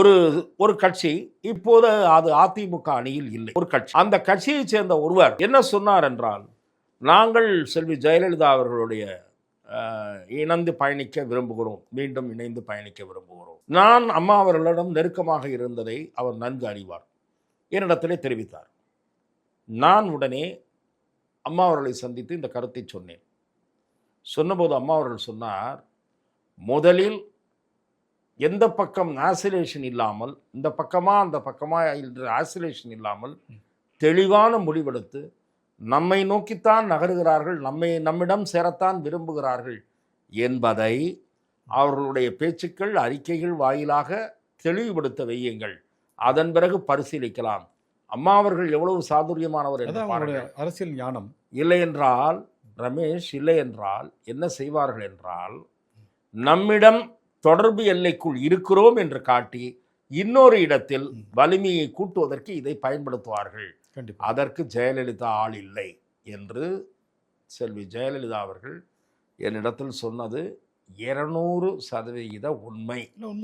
ஒரு ஒரு கட்சி இப்போது அது அதிமுக அணியில் இல்லை. ஒரு கட்சி. அந்த கட்சியை சேர்ந்த ஒருவர் என்ன சொன்னார் என்றால் நாங்கள் செல்வி ஜெயலலிதா அவர்களுடைய இணைந்து பயணிக்க விரும்புகிறோம். மீண்டும் இணைந்து பயணிக்க விரும்புகிறோம். நான் அம்மா அவர்களிடம் நெருக்கமாக இருந்ததை அவர் நன்கு அறிவார். என்னிடத்திலே தெரிவித்தார். நான் உடனே அம்மா அவர்களை சந்தித்து இந்த கருத்தை சொன்னேன். சொன்னபோது அம்மா அவர்கள் சொன்னார் முதலில் எந்த பக்கம் ஆசிலேஷன் இல்லாமல் இந்த பக்கமா அந்த பக்கமா என்ற ஆசிலேஷன் இல்லாமல் தெளிவான முடிவெடுத்து நம்மை நோக்கித்தான் நகருகிறார்கள் நம்மை நம்மிடம் சேரத்தான் விரும்புகிறார்கள் என்பதை அவர்களுடைய பேச்சுக்கள் அறிக்கைகள் வாயிலாக தெளிவுபடுத்த வையுங்கள். அதன் பிறகு பரிசீலிக்கலாம். அம்மா அவர்கள் எவ்வளவு சாதுரியமானவர் என்று அரசியல் ஞானம். இல்லை என்றால் ரமேஷ் இல்லை என்றால் என்ன செய்வார்கள் என்றால் நம்மிடம் தொடர்பு எல்லைக்குள் இருக்கிறோம் என்று காட்டி இன்னொரு இடத்தில் வலிமையை கூட்டுவதற்கு இதை பயன்படுத்துவார்கள். கண்டிப்பா. அதற்கு ஜெயலலிதா ஆள் இல்லை என்று செல்வி ஜெயலலிதா அவர்கள் என்னிடத்தில் சொன்னது இருநூறு சதவிகித உண்மை.